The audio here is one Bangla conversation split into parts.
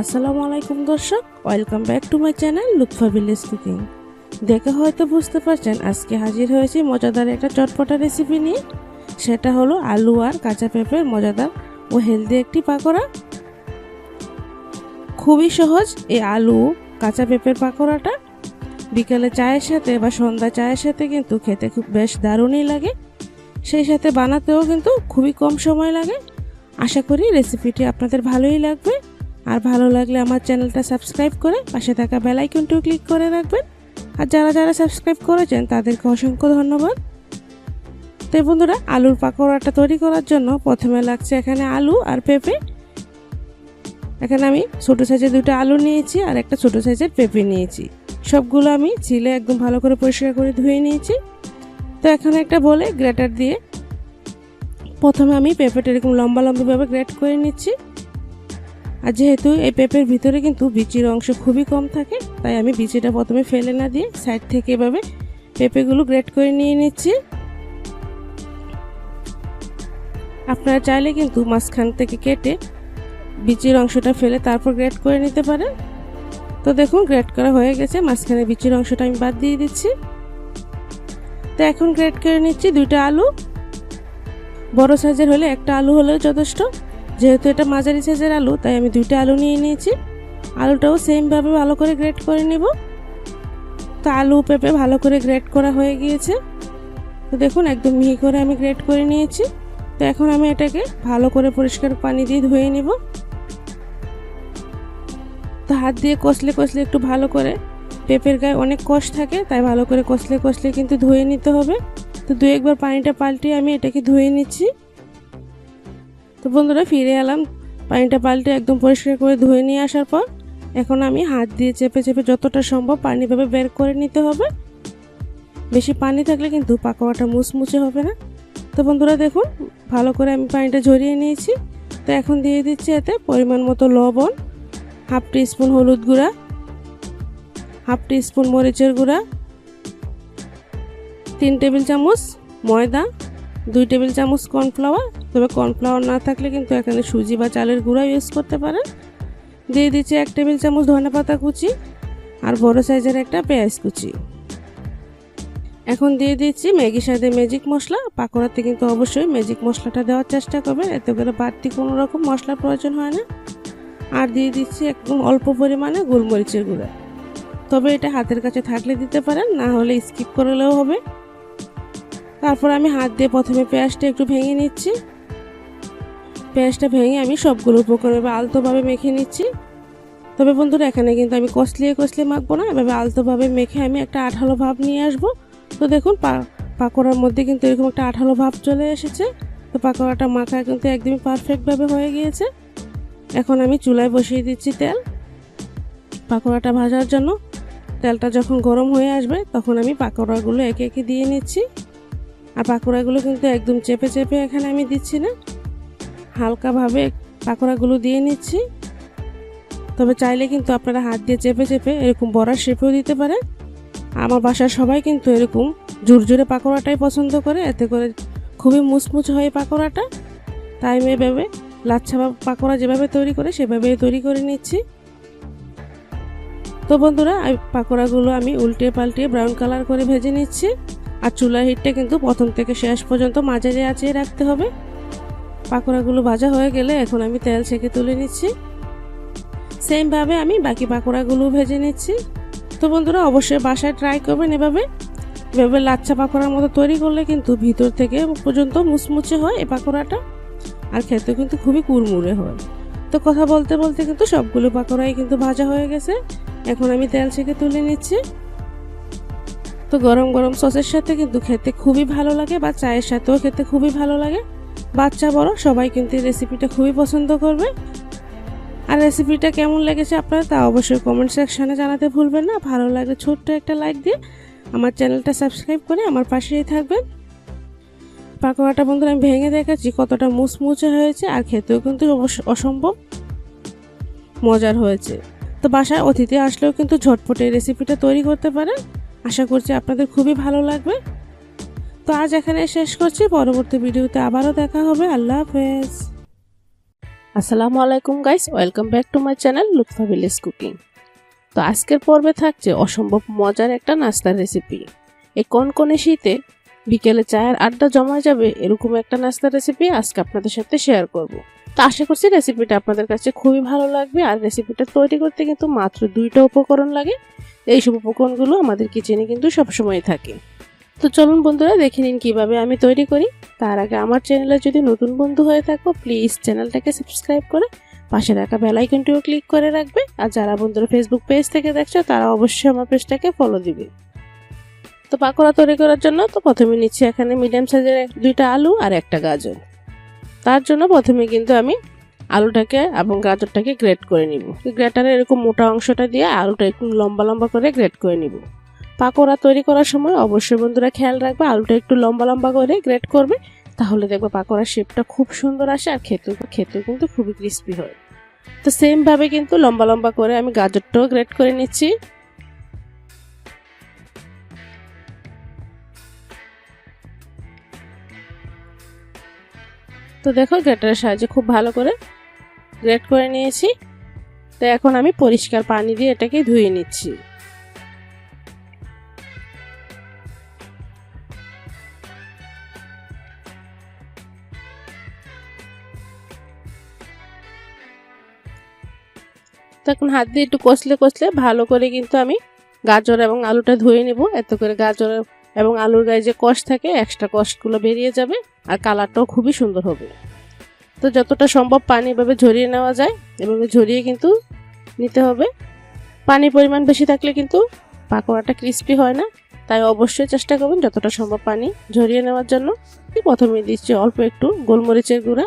আসসালামু আলাইকুম দর্শক welcome back to my channel Lutfa village cooking দেখে হয়তো বুঝতে পারছেন, আজকে হাজির হয়েছি মজাদার একটা চটপটা রেসিপি নিয়ে। সেটা হলো আলু আর কাঁচা পেঁপের মজাদার ও হেলদি একটি পাকোড়া। খুবই সহজ এই আলু, কাঁচা পেঁপের পাকোড়াটা। বিকেলে চায়ের সাথে বা সন্ধ্যা চায়ের সাথে কিন্তু খেতে খুব বেশ দারুণই লাগে। সেই সাথে বানাতেও কিন্তু খুবই কম সময় লাগে। আশা করি রেসিপিটি আপনাদের ভালোই লাগবে। আর ভালো লাগলে আমার চ্যানেলটা সাবস্ক্রাইব করে পাশে থাকা বেল আইকনটিও ক্লিক করে রাখবেন। আর যারা যারা সাবস্ক্রাইব করেছেন, তাদেরকে অসংখ্য ধন্যবাদ। তো বন্ধুরা, আলুর পাকোড়াটা তৈরি করার জন্য প্রথমে লাগছে এখানে আলু আর পেঁপে। এখানে আমি ছোটো সাইজের দুটো আলু নিয়েছি আর একটা ছোটো সাইজের পেঁপে নিয়েছি। সবগুলো আমি ছিলে একদম ভালো করে পরিষ্কার করে ধুয়ে নিয়েছি। তো এখানে একটা বলে গ্রেটার দিয়ে প্রথমে আমি পেঁপেটা এরকম লম্বা লম্বিভাবে গ্রেট করে নিচ্ছি। আর যেহেতু এই পেঁপের ভিতরে কিন্তু বিচির অংশ খুবই কম থাকে, তাই আমি বিচিটা প্রথমে ফেলে না দিয়ে সাইড থেকে এভাবে পেঁপেগুলো গ্রেট করে নিয়ে নিচ্ছি। আপনারা চাইলে কিন্তু মাঝখান থেকে কেটে বিচির অংশটা ফেলে তারপর গ্রেট করে নিতে পারেন। তো দেখুন, গ্রেট করা হয়ে গেছে, মাঝখানে বিচির অংশটা আমি বাদ দিয়ে দিচ্ছি। তো এখন গ্রেট করে নিচ্ছি দুইটা আলু। বড় সাইজের হলে একটা আলু হলেও যথেষ্ট। যেহেতু এটা মাঝারি সাইজের আলু, তাই আমি দুইটা আলু নিয়ে নিয়েছি। আলুটাও সেমভাবে ভালো করে গ্রেট করে নেব। তো আলু পেঁপে ভালো করে গ্রেট করা হয়ে গিয়েছে। তো দেখুন, একদম মিহি করে আমি গ্রেট করে নিয়েছি। তো এখন আমি এটাকে ভালো করে পরিষ্কার পানি দিয়ে ধুয়ে নেব। তো হাত দিয়ে কষলে কষলে একটু ভালো করে। পেঁপের গায়ে অনেক কষ থাকে, তাই ভালো করে কষলে কষলে কিন্তু ধুয়ে নিতে হবে। তো দু একবার পানিটা পাল্টে আমি এটাকে ধুয়ে নিচ্ছি। তো বন্ধুরা ফিরে এলাম। পানিটা পাল্টে একদম পরিষ্কার করে ধুয়ে নিয়ে আসার পর এখন আমি হাত দিয়ে চেপে চেপে যতটা সম্ভব পানিভাবে বের করে নিতে হবে। বেশি পানি থাকলে কিন্তু পাকোয়াটা মুচমুচে হবে না। তো বন্ধুরা দেখুন, ভালো করে আমি পানিটা ঝরিয়ে নিয়েছি। তো এখন দিয়ে দিচ্ছি এতে পরিমাণ মতো লবণ, হাফ স্পুন হলুদ গুঁড়া, হাফ স্পুন মরিচের গুঁড়া, তিন টেবিল চামচ ময়দা দুই টেবিল চামচ কর্নফ্লাওয়ার। তবে কর্নফ্লাওয়ার না থাকলে কিন্তু এখানে সুজি বা চালের গুঁড়া ইউজ করতে পারেন। দিয়ে দিচ্ছি এক টেবিল চামচ ধনে পাতা কুচি আর বড় সাইজের একটা পেঁয়াজ কুচি। এখন দিয়ে দিচ্ছি ম্যাগি সাথে ম্যাজিক মশলা। পাকোড়াতে কিন্তু অবশ্যই ম্যাজিক মশলাটা দেওয়ার চেষ্টা করবেন, এতে করে বাড়তি কোনো রকম মশলার প্রয়োজন হয় না। আর দিয়ে দিচ্ছি একদম অল্প পরিমাণে গোলমরিচের গুঁড়া। তবে এটা হাতের কাছে থাকলে দিতে পারেন, না হলে স্কিপ করলেও হবে। তারপর আমি হাত দিয়ে প্রথমে পেঁয়াজটা একটু ভেঙে নিচ্ছি। পেঁয়াজটা ভেঙে আমি সবগুলো উপকরণ আলতোভাবে মেখে নিচ্ছি। তবে বন্ধুরা, এখানে কিন্তু আমি কষলিয়ে কষলিয়ে মাখবো না, এভাবে আলতোভাবে মেখে আমি একটা আঠালো ভাব নিয়ে আসব। তো দেখুন পাকোড়ার মধ্যে কিন্তু এরকম একটা আঠালো ভাব চলে এসেছে। তো পাকোড়াটা মাখা কিন্তু একদমই পারফেক্টভাবে হয়ে গিয়েছে। এখন আমি চুলায় বসিয়ে দিচ্ছি তেল পাকোড়াটা ভাজার জন্য। তেলটা যখন গরম হয়ে আসবে, তখন আমি পাকোড়াগুলো একে একে দিয়ে নিচ্ছি। আর পাকোড়াগুলো কিন্তু একদম চেপে চেপে এখানে আমি দিচ্ছি না। হালকাভাবে পাকোড়াগুলো দিয়ে নিচ্ছি। তবে চাইলে কিন্তু আপনারা হাত দিয়ে চেপে চেপে এরকম বড়ার শেপেও দিতে পারেন। আমার বাসার সবাই কিন্তু এরকম জোরে পাকোড়াটাই পছন্দ করে। এতে করে খুবই মুচমুচ হয় পাকোড়াটা। তাই এভাবে লাচ্ছা পাকোড়া যেভাবে তৈরি করে সেভাবেই তৈরি করে নিচ্ছি। তো বন্ধুরা পাকোড়াগুলো আমি উল্টে পাল্টে ব্রাউন কালার করে ভেজে নিচ্ছি। আর চুলার হিটটা কিন্তু প্রথম থেকে শেষ পর্যন্ত মাঝারি আঁচিয়ে রাখতে হবে। পাকোড়াগুলো ভাজা হয়ে গেলে এখন আমি তেল ছেঁকে তুলে নিচ্ছি। সেমভাবে আমি বাকি পাকোড়াগুলো ভেজে নিচ্ছি। তো বন্ধুরা, অবশ্যই বাসায় ট্রাই করবেন এভাবে। এভাবে লাচ্ছা পাকোড়ার মতো তৈরি করলে কিন্তু ভিতর থেকে পর্যন্ত মুচমুচে হয় এই পাকোড়াটা। আর খেতে কিন্তু খুবই কুড়মুড়ে হয়। তো কথা বলতে বলতে কিন্তু সবগুলো পাকোড়াই কিন্তু ভাজা হয়ে গেছে। এখন আমি তেল ছেঁকে তুলে নিচ্ছি। তো গরম গরম সসের সাথে কিন্তু খেতে খুবই ভালো লাগে বা চায়ের সাথেও খেতে খুবই ভালো লাগে। বাচ্চা, বড়, সবাই কিন্তু এই রেসিপিটা খুবই পছন্দ করবে। আর রেসিপিটা কেমন লেগেছে আপনারা তা অবশ্যই কমেন্ট সেকশানে জানাতে ভুলবেন না। ভালো লাগলে ছোট্ট একটা লাইক দিয়ে আমার চ্যানেলটা সাবস্ক্রাইব করে আমার পাশেই থাকবেন। পাকোড়াটা বন্ধুরা আমি ভেঙে দেখাচ্ছি, কতটা মুচমুচে হয়েছে আর খেতেও কিন্তু অসম্ভব মজার হয়েছে। তো বাসায় অতিথি আসলেও কিন্তু ঝটপটে রেসিপিটা তৈরি করতে পারেন। আশা করছি আপনাদের খুবই ভালো লাগবে। তো আজ এখানে শেষ করছি। পরবর্তী ভিডিওতে আবারও দেখা হবে। আল্লাহ হাফেজ। আসসালামু আলাইকুম guys, welcome back to my channel Lutfa village cooking. তো আজকের পর্বে থাকছে অসম্ভব মজার একটা নাস্তার রেসিপি। এই কনকনে শীতে বিকেলে চায়ের আড্ডা জমা যাবে এরকম একটা নাস্তার রেসিপি আজকে আপনাদের সাথে শেয়ার করব। তো আশা করছি রেসিপিটা আপনাদের কাছে খুবই ভালো লাগবে। আর রেসিপিটা তৈরি করতে কিন্তু মাত্র দুইটা উপকরণ লাগে। এইসব উপকরণগুলো আমাদের কিচেনে কিন্তু সবসময় থাকে। তো চলুন বন্ধুরা, দেখে নিন কীভাবে আমি তৈরি করি। তার আগে আমার চ্যানেলে যদি নতুন বন্ধু হয়ে থাকো প্লিজ চ্যানেলটাকে সাবস্ক্রাইব করে পাশে রাখা বেলাইকনটিও ক্লিক করে রাখবে। আর যারা বন্ধুরা ফেসবুক পেজ থেকে দেখছ, তারা অবশ্যই আমার পেজটাকে ফলো দিবে। তো পাকোড়া তৈরি করার জন্য তো প্রথমে নিচ্ছি এখানে মিডিয়াম সাইজের দুইটা আলু আর একটা গাজর। তার জন্য প্রথমে কিন্তু আমি আলুটাকে এবং গাজরটাকে গ্রেট করে নিব। গ্রেটারে এরকম মোটা অংশটা দিয়ে আলুটা একটু লম্বা লম্বা করে গ্রেট করে নিব। পাকোড়া তৈরি করার সময় অবশ্যই বন্ধুরা খেয়াল রাখবে, আলুটা একটু লম্বা লম্বা করে গ্রেট করবে, তাহলে দেখবে পাকোড়ার শেপটা খুব সুন্দর আসে আর খেতেও খেতেও কিন্তু খুবই ক্রিস্পি হয়। তো সেমভাবে কিন্তু লম্বা লম্বা করে আমি গাজরটাও গ্রেট করে নিচ্ছি। তো দেখো গ্রেটারের সাহায্যে খুব ভালো করে গ্রেট করে নিয়েছি। তো এখন আমি পরিষ্কার পানি দিয়ে এটাকে ধুয়ে নিচ্ছি। তখন হাত দিয়ে একটু কষলে কষলে ভালো করে কিন্তু আমি গাজর এবং আলুটা ধুয়ে নেব। এত করে গাজর এবং আলুর গায়ে যে কষ থাকে এক্সট্রা কষগুলো বেরিয়ে যাবে। আর কালারটাও খুবই সুন্দর হবে। তো যতটা সম্ভব পানি এভাবে ঝরিয়ে নেওয়া যায়, এভাবে ঝরিয়ে কিন্তু নিতে হবে। পানির পরিমাণ বেশি থাকলে কিন্তু পাকোড়াটা ক্রিস্পি হয় না, তাই অবশ্যই চেষ্টা করবেন যতটা সম্ভব পানি ঝরিয়ে নেওয়ার জন্য। প্রথমে দিচ্ছি অল্প একটু গোলমরিচের গুঁড়া,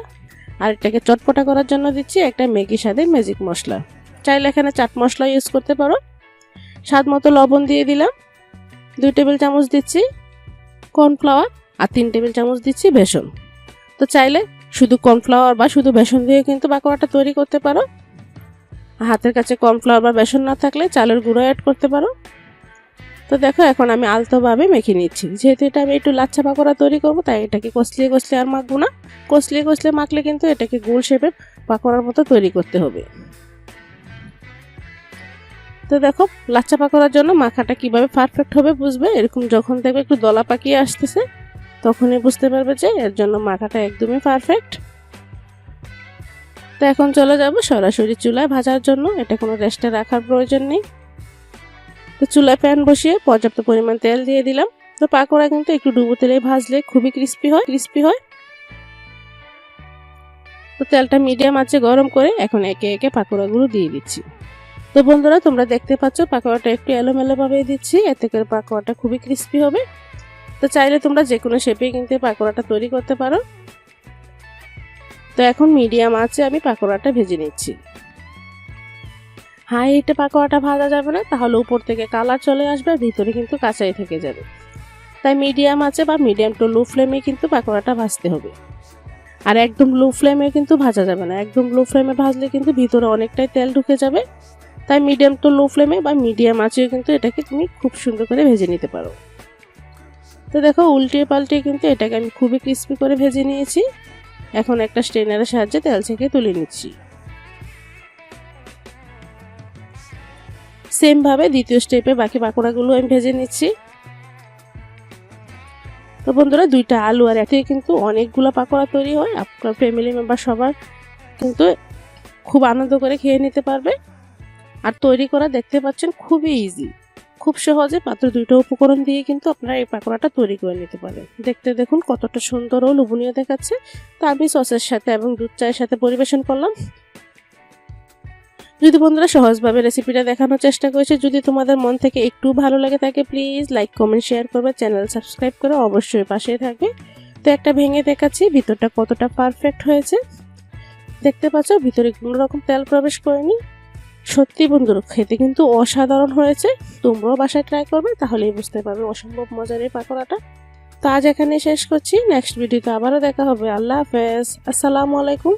আর এটাকে চটপটা করার জন্য দিচ্ছি একটা ম্যাগি স্বাদের ম্যাজিক মশলা। চাইলে এখানে চাট মশলা ইউজ করতে পারো। স্বাদ মতো লবণ দিয়ে দিলাম। দুই টেবিল চামচ দিচ্ছি কর্নফ্লাওয়ার আর তিন টেবিল চামচ দিচ্ছি বেসন। তো চাইলে শুধু কর্নফ্লাওয়ার বা শুধু বেসন দিয়ে কিন্তু বাকোড়াটা তৈরি করতে পারো। হাতের কাছে কর্নফ্লাওয়ার বা বেসন না থাকলে চালের গুঁড়ো অ্যাড করতে পারো। তো দেখো এখন আমি আলতোভাবে মেখে নিচ্ছি। যেহেতু এটা আমি একটু লাচ্ছা পাকোড়া তৈরি করব, তাই এটাকে কষলিয়ে কষলিয়ে আর মাখবো না। কষলিয়ে কষলিয়ে মাখলে কিন্তু এটাকে গোল শেপে পাকোড়ার মতো তৈরি করতে হবে। তো দেখো লাচ্চা পাকোড়ার জন্য মাখাটা কীভাবে পারফেক্ট হবে বুঝবে? এরকম যখন দেখবে একটু দলা পাকিয়ে আসতেছে। তখনই বুঝতে পারবে যে এর জন্য মাখাটা একদমই পারফেক্ট তো এখন চলে যাব সরাসরি চুলায় ভাজার জন্য, এটা কোনো রেস্টে রাখার প্রয়োজন নেই। তো চুলায় প্যান বসিয়ে পর্যাপ্ত পরিমাণ তেল দিয়ে দিলাম। তো পাকোড়া কিন্তু একটু ডুবো তেলে ভাজলে খুবই ক্রিস্পি হয় ক্রিস্পি হয়। তো তেলটা মিডিয়াম আছে গরম করে এখন একে একে পাকোড়াগুলো দিয়ে দিচ্ছি। তো বন্ধুরা, তোমরা দেখতে পাচ্ছ পাকোড়াটা একটু এলোমেলোভাবে দিচ্ছি, এতে করে পাকোড়াটা খুবই ক্রিস্পি হবে। তো চাইলে তোমরা যে কোনো শেপে কিন্তু পাকোড়াটা তৈরি করতে পারো। তো এখন মিডিয়াম আছে, আমি পাকোড়াটা ভেজে নিচ্ছি। হাই হিটে পাকোড়াটা ভাজা যাবে না, তাহলে উপর থেকে কালার চলে আসবে আর ভিতরে কিন্তু কাঁচাই থেকে যাবে। তাই মিডিয়াম আছে বা মিডিয়াম টু লো ফ্লেমে কিন্তু পাকোড়াটা ভাজতে হবে। আর একদম লো ফ্লেমে কিন্তু ভাজা যাবে না। একদম লো ফ্লেমে ভাজলে কিন্তু ভিতরে অনেকটাই তেল ঢুকে যাবে। তাই মিডিয়াম টু লো ফ্লেমে বা মিডিয়াম আঁচেও কিন্তু এটাকে তুমি খুব সুন্দর করে ভেজে নিতে পারো। তো দেখো উল্টিয়ে পাল্টিয়ে কিন্তু এটাকে আমি খুবই ক্রিস্পি করে ভেজে নিয়েছি। এখন একটা স্ট্রেনারের সাহায্যে তেল ছেঁকে তুলে নিচ্ছি। সেমভাবে দ্বিতীয় স্টেপে বাকি পাকোড়াগুলো আমি ভেজে নিচ্ছি। তো বন্ধুরা, দুইটা আলু আর এতে কিন্তু অনেকগুলো পাকোড়া তৈরি হয়। আপনার ফ্যামিলি মেম্বার সবার কিন্তু খুব আনন্দ করে খেয়ে নিতে পারবে। আর তৈরি করা দেখতে পাচ্ছেন খুবই ইজি খুব সহজে মাত্র দুইটা উপকরণ দিয়ে কিন্তু আপনারা এই পাকোড়াটা তৈরি করে নিতে পারেন। দেখতে দেখুন কতটা সুন্দর ও লোভনীয় দেখাচ্ছে। তা আমি সসের সাথে এবং দুধ চায়ের সাথে পরিবেশন করলাম। যদি বন্ধুরা সহজভাবে রেসিপিটা দেখানোর চেষ্টা করেছে, যদি তোমাদের মন থেকে একটু ভালো লাগে থাকে, প্লিজ লাইক, কমেন্ট, শেয়ার করবে। চ্যানেল সাবস্ক্রাইব করে অবশ্যই পাশে থাকবে। তো একটা ভেঙে দেখাচ্ছি, ভিতরটা কতটা পারফেক্ট হয়েছে। দেখতে পাচ্ছ, ভিতরে কোনো রকম তেল প্রবেশ করেনি। সত্যি বন্ধুর, খেতে কিন্তু অসাধারণ হয়েছে। তোমরাও বাসায় ট্রাই করবে, তাহলেই বুঝতে পারবে অসম্ভব মজার এই পাকোড়াটা। তো আজ এখানে শেষ করছি। নেক্সট ভিডিওতে আবারও দেখা হবে। আল্লাহ হাফেজ। আসসালামু আলাইকুম।